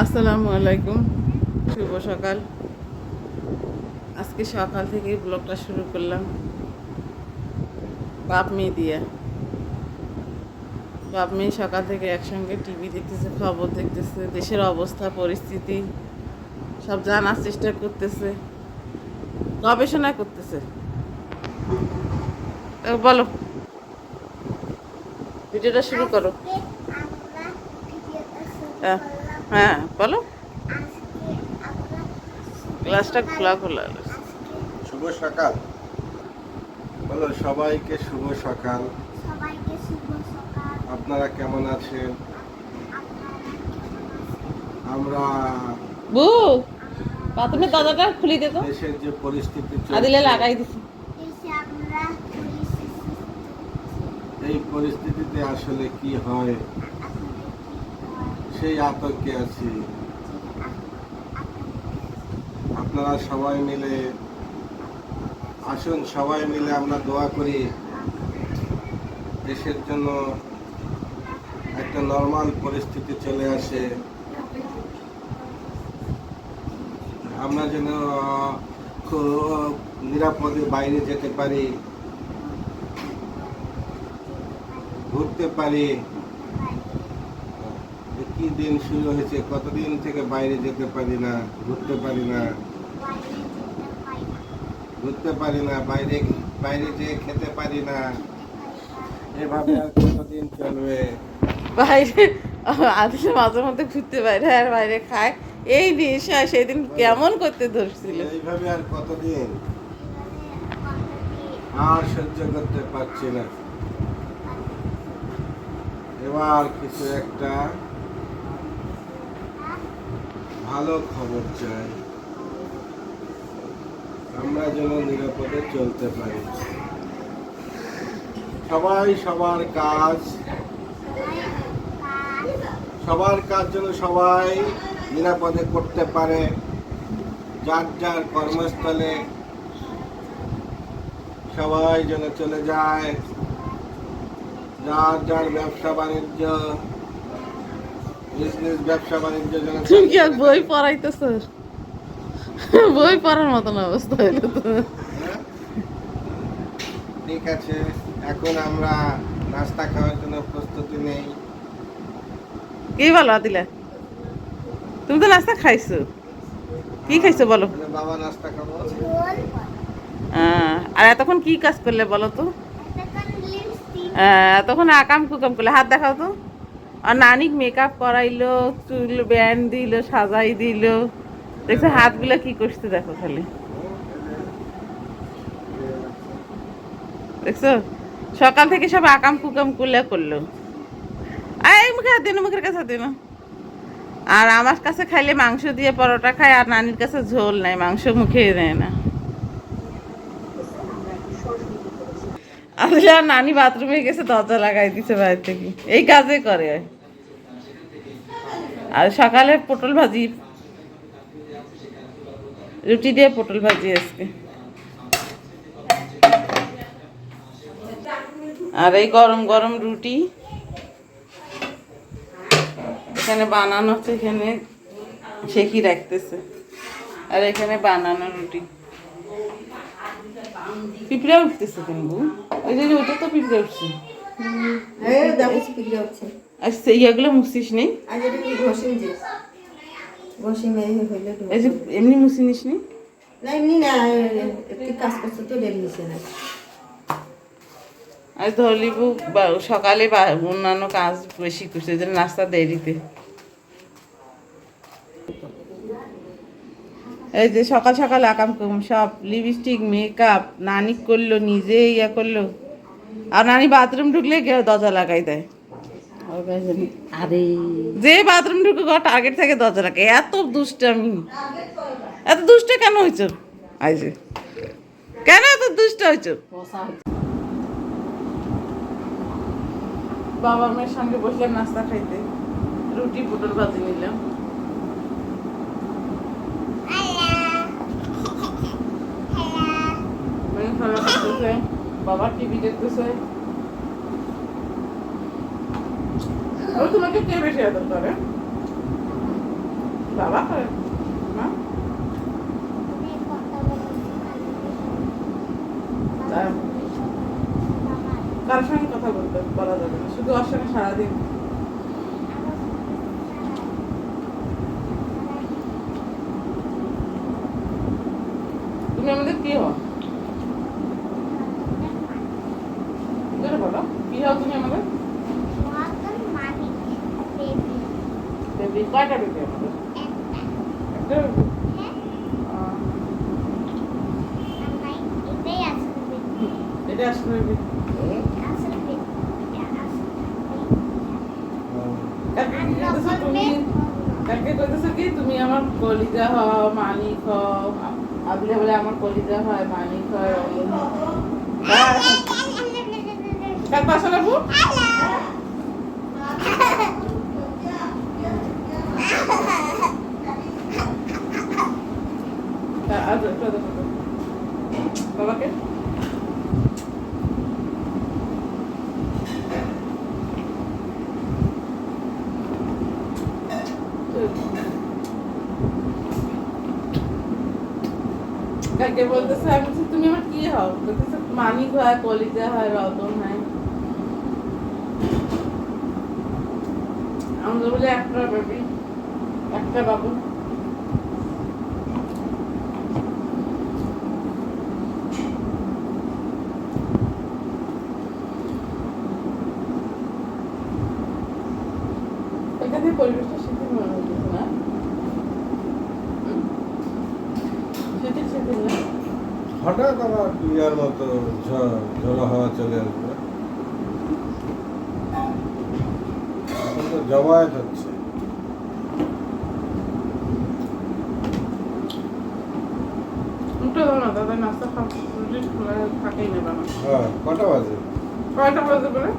আসসালামু আলাইকুম। শুভ সকাল। আজকে সকাল থেকে ব্লগটা শুরু করলাম। বাপ মেয়ে দিয়ে। বাপ মেয়ে সকাল থেকে একসঙ্গে টিভি দেখতেছে খবর দেখতেছে দেশের অবস্থা পরিস্থিতি সব জানার চেষ্টা করতেছে গবেষণা করতেছে। বলো ভিডিওটা শুরু করো। হ্যাঁ। হ্যাঁ বলো। গ্লাসটা খোলা খোলা। শুভ সকাল। বলো সবাইকে শুভ সকাল। সবাইকে শুভ সকাল। আপনারা কেমন আছেন? আমরা বু বাথরুমের দরজাটা খুলি দে তো। দেশের যে পরিস্থিতি আদিলে লাগাই দিছি। এসে আমরা পুলিশ এই পরিস্থিতিতে আসলে কি হয়? সেই আতঙ্কে আছি। আপনারা সবাই মিলে, আসুন, সবাই মিলে আমরা দোয়া করি, দেশের জন্য একটা নর্মাল পরিস্থিতি চলে আসে। আমরা যেন খুব, নিরাপদে বাইরে যেতে পারি, ঘুরতে পারি। কি দিন শুরু হয়েছে কতদিন থেকে বাইরে যেতে পারি না ঘুরতে পারি না? ঘুরতে পারি না বাইরে বাইরে যেয়ে খেতে পারি না। এভাবে আর কতদিন চলবে? বাইরে আদিলে মাঝে মধ্যে ঘুরতে বাইরে আর বাইরে খায় এই সেদিন কেমন করতে ধরছিল? এইভাবে আর কতদিন? আর সহ্য করতে পারছি না। এবার কিছু একটা ভালো খবর চাই। আমরা যেন নিরাপদে চলতে পারি। সবাই সবার কাজ। সবার কাজ যেন সবাই নিরাপদে করতে পারে। যার যার কর্মস্থলে সবাই যেন চলে যায়। যার যার ব্যবসা বাণিজ্য বিজনেস ব্যবসা বাণিজ্য যেন তুমি কি আর বই পড়াইতেছ? বই পড়ার মতন অবস্থা হইল তো। হ্যাঁ? ঠিক আছে এখন আমরা নাস্তা খাওয়ার জন্য প্রস্তুতি নেই। কি বলো আদিলা? তুমি তো নাস্তা খাইছো। কি খাইছো বলো? বাবা নাস্তা খাব। আর এতক্ষণ কি কাজ করলে বলো তো? এতক্ষণ এতক্ষণ আকাম কুকাম করলে। হাত দেখাও তো। আর নানিক মেকআপ করাইলো চুল ব্যান্ড দিল, সাজাই দিল। দেখছ হাতগুলো কি করছে দেখো খালি। দেখছ? সকাল থেকে সব আকাম কুকাম কুলে করল। এই মুখে হাত দিন মুখের কাছে দিন আর আমার কাছে খাইলে মাংস দিয়ে পরোটা খায়, আর নানির কাছে ঝোল নাই, মাংস মুখে দেয় না। আসলে আর নানি বাথরুমে গেছে, দরজা লাগাই দিছে বাইরে থেকে। এই কাজে করে। আর সকালে পটল ভাজি। রুটি দিয়ে পটল ভাজি আজকে। আর এই গরম গরম রুটি। এখানে বানানো হচ্ছে, এখানে সেকি রাখতেছে। আর এখানে বানানো রুটি। পিঁপড়া উঠতেছে কিন্তু ওই যে ওইটা তো পিঁপড়া উঠছে। সেইগুলো মুছিস নেই এমনি মুছি নিস নি? না এমনি না কাজ করছে তো ডেলি নিছে না। আজ ধরলিবু বা- সকালে বা অন্যান্য কাজ বেশি করছে নাস্তা দেরিতে। এই যে সকাল সকাল আকাম কুম সব লিপস্টিক মেকআপ নানি করল নিজে ইয়া করল। আর নানি বাথরুম ঢুকলে কেউ দরজা লাগাই দেয়। আরে। যে বাথরুম ঢুকে ঘর টার্গেট থেকে দরজা লাগে এত দুষ্টামি। এত দুষ্ট কেন হয়েছ? আইছে কেন এত দুষ্ট হয়েছ? বাবা মেয়ের সঙ্গে বসলাম নাস্তা খাইতে। রুটি পটল ভাজি নিলাম। খাওয়া করতেছে, বাবা টিভি দেখতেছে। ও তোমাকে কে বেশি আদর করে? বাবা? করে কার সঙ্গে কথা বলতে বলা যাবে না। শুধু সঙ্গে সারাদিন তুমি আমাদের কি হও জোরে বলো কি হও তুমি আমাদের বেবি কয়টা বেবি আমাদের একটা baby? আহ, কাকে কইতেছো কি তুমি আমার কলিজা হও মানিক হও আবলে বলে আমার কলিজা হয় মানিক হয়। কার পাশে লাগবো আর একটু আদর করো। বাবাকে কাকে বলতেছে আমি বলছি, তুমি আমার কি হও বলতেছে মানিক হয় কলিজা হয় রতন হয় আমরা বলে একটা বেবি একটা বাবু এখানে পরিবেশটা শিথিল মনে হচ্ছে না হুম? শিথিল শিথিল না হঠাৎ আবার ইয়ার মতো ঝোড়ো হাওয়া চলে আসবে এখন তো জমায়েত হচ্ছে। হ্যাঁ কটা বাজে? কয়টা বাজে বলে?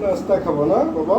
নাস্তা খাব না বাবা?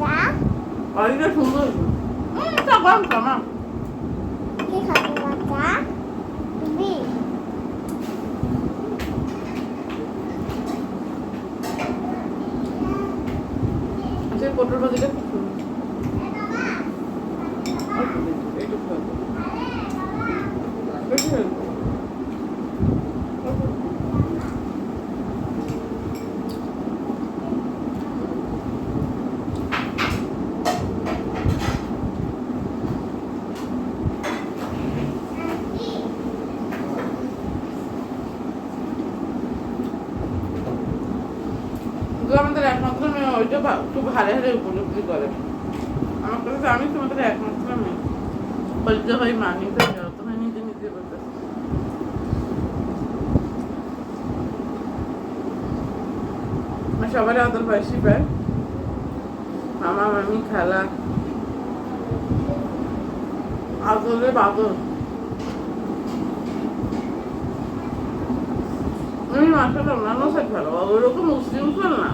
অরিটা 이게 হুম 음 잠깐 খামা তুমি আচ্ছা পটল ভাজিটা খুব সুন্দর অল্প দিন, এইটুকু হবে। বেশি হবে না। অল্প। কিন্তু আমাদের একমাত্র মেয়ে ওইটা ভা- খুব হারে হারে উপলব্ধি করে। আমার কাছে আমি তোমাদের একমাত্র মেয়ে। বলতে হয় মানি, তো যাও তোমার নিজে নিজে বলতে সবার আদর পায় মামা, মামি, খালা। আদরে বাদর। আমি মাসাটা অন্যান্য সাইড ভালো। ওরকম মুসলিম না।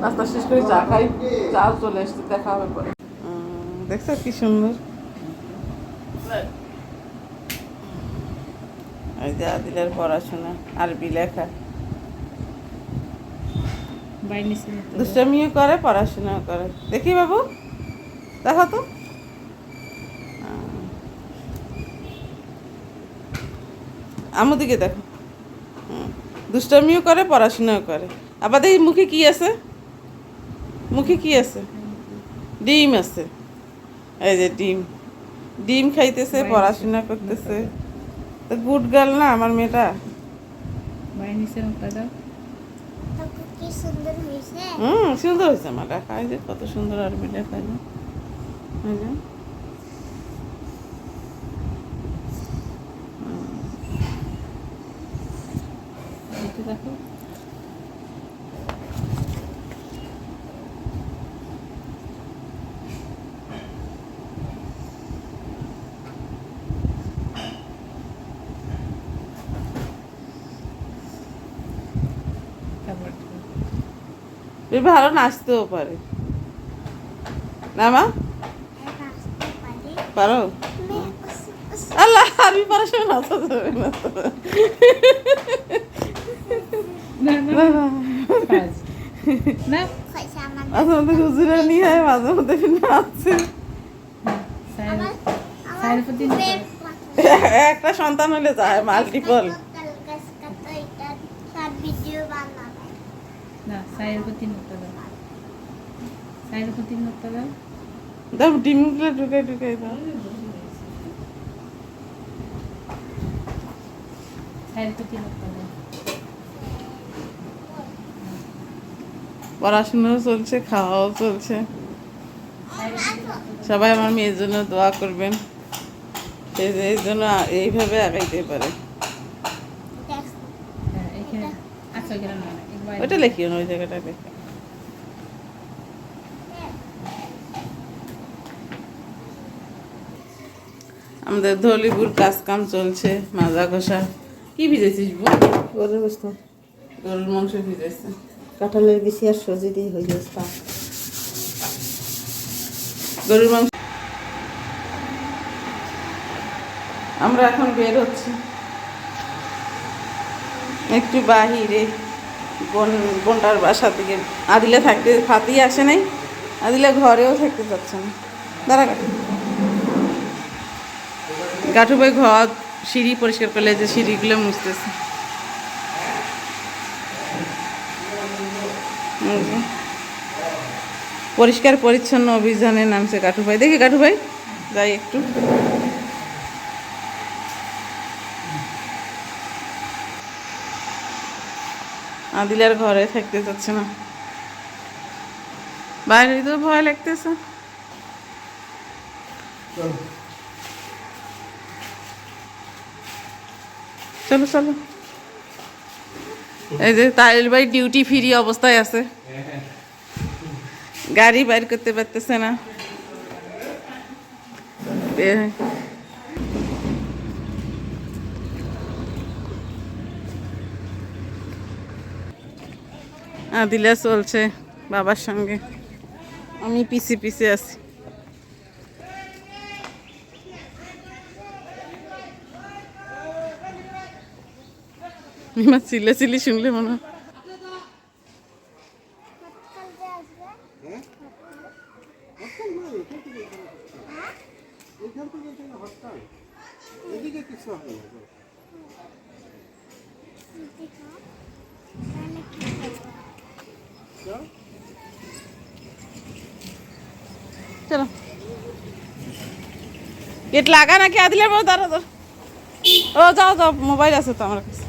নাস্তা শেষ করে চা খাই। চা চলে আসছে দেখা হবে পরে। দেখছ কি সুন্দর? ওই যে আদিলের পড়াশোনা আরবি লেখা। দুষ্টামিও করে পড়াশোনাও করে। দেখি বাবু দেখো তো। আমার দিকে দেখো। হুম। দুষ্টামিও করে পড়াশোনাও করে। আবার দেখি মুখে কি আছে? মুখে কি আছে? ডিম আছে। এই যে ডিম। ডিম খাইতেছে পড়াশোনা করতেছে। তো গুড গার্ল না আমার মেয়েটা? হুম সুন্দর হয়েছে মাটা খাই যে কত সুন্দর আরবিটা খাই যে এই যে। হুম। এই যে দেখো। তুই ভালো নাচতেও পারে। না মা? পারো? আল্লাহ আমি পড়াশোনা নাচা যাবে না। একটা সন্তান হলে যায় মাল্টিপল দাও ডিমগুলো ঢুকাই ঢুকাই দাও সাইড প্রতি পড়াশোনাও চলছে খাওয়াও চলছে। সবাই আমার মেয়ের জন্য দোয়া করবেন। এই জন্য এইভাবে আগাইতে পারে। ওইটা লেখিও না ওই জায়গাটা লেখা। আমাদের ধলিপুর কাজ কাম চলছে মাজা ঘষা। কি ভিজেছিস বোন গরুর মাংস ভিজেছে। কাঁঠালের বেশি আর সজি দিয়ে হয়ে তা গরুর মাংস। আমরা এখন বের হচ্ছি। একটু বাহিরে। বোন, বোনটার বাসা থেকে। আদিলে থাকতে ফাতি আসে নাই। আদিলে ঘরেও থাকতে চাচ্ছে না। দাঁড়া কাঠু ভাই ঘর, সিঁড়ি পরিষ্কার করলে যে সিঁড়িগুলো মুছতেছে এই যে। পরিষ্কার পরিচ্ছন্ন অভিযানে নামছে কাঠু ভাই দেখি কাঠু ভাই যাই একটু। আদিলার ঘরে থাকতে চাচ্ছে না। বাইরে তো ভয় লাগতেছে। চলো চলো। এই যে তাইল ভাই ডিউটি ফ্রি অবস্থায় আছে। গাড়ি বাইর করতে পারতেছে না। আদিলা চলছে বাবার সঙ্গে। আমি পিছে পিছে আছি। মিমা চিল্লা চিল্লি শুনলে মনে। চলো। গেট লাগা নাকি? আদিলের বউ দাঁড়া দাঁড়া। ও, যাও যাও, মোবাইল আছে তো আমার কাছে।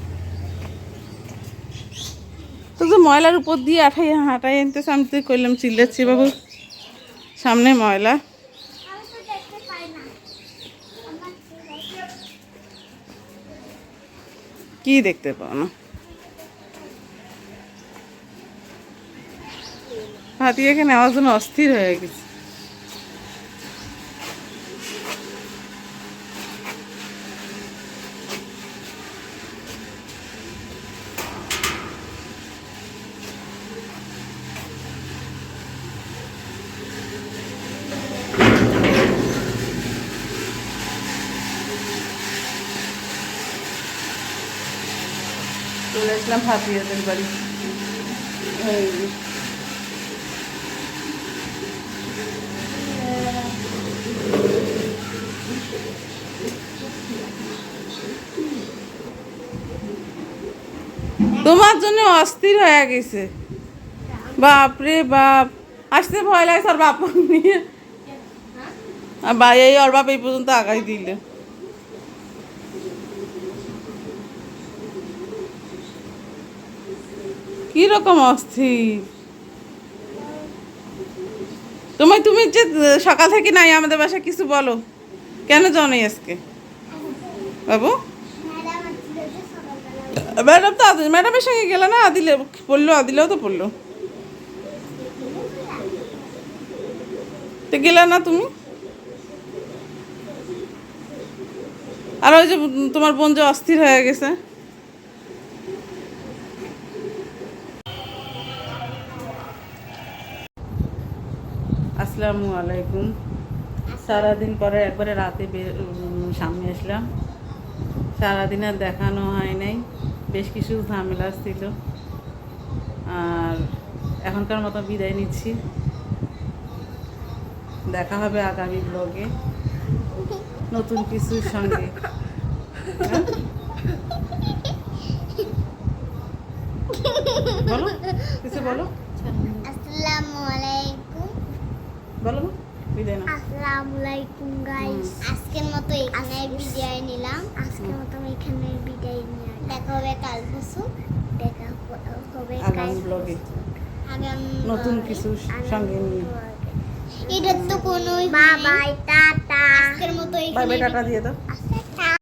তো ময়লার উপর দিয়ে আঠাই হাঁটাই আনতেছে, আমি তো করলাম চিল্লাচ্ছি বাবু। সামনে ময়লা। কি দেখতে পাও না? হাতি এখানে আমার জন্য অস্থির হয়ে গেছে। চলে আসলাম বাড়ি। তোমার জন্য অস্থির হয়ে গেছে। বাপ রে বাপ। আসতে ভয় লাগছে আর বাপ নিয়ে। আর ভাই, এই বাপ এই পর্যন্ত আগাই দিলে। কি রকম অস্থির? তুমি তুমি যে সকাল থেকে নাই আমাদের বাসায় কিছু বলো। কেন যাও নাই আজকে? বাবু? ম্যাডাম তো ম্যাডামের সঙ্গে গেলে না আদিলে পড়ল আদিলেও তো পড়ল তো গেলে না তুমি? আর ওই যে তোমার বোন যে অস্থির হয়ে গেছে। আসসালামু আলাইকুম। সারাদিন পরে একবারে রাতে সামনে আসলাম। সারাদিন আর দেখানো হয় নাই। বেশ কিছু ঝামেলা ছিল। আর এখনকার মতো বিদায় নিচ্ছি। দেখা হবে আগামী ব্লগে। নতুন কিছুর সঙ্গে। হ্যাঁ? বলো, কিছু বলো। আসসালামু আলাইকুম। বলো না বিদায় না আসসালামু আলাইকুম গাইস আজকের মতো এখানে বিদায় নিলাম। আজকের মতো এখানে বিদায় নিলাম। দেখা হবে কাল পরশু। দেখা হবে কাল ব্লগে নতুন কিছু সঙ্গে নিয়ে। এটা তো কোনো বাবাই টাটা। আজকের মতো বাই এখানে বাই টাটা দিয়ে দাও।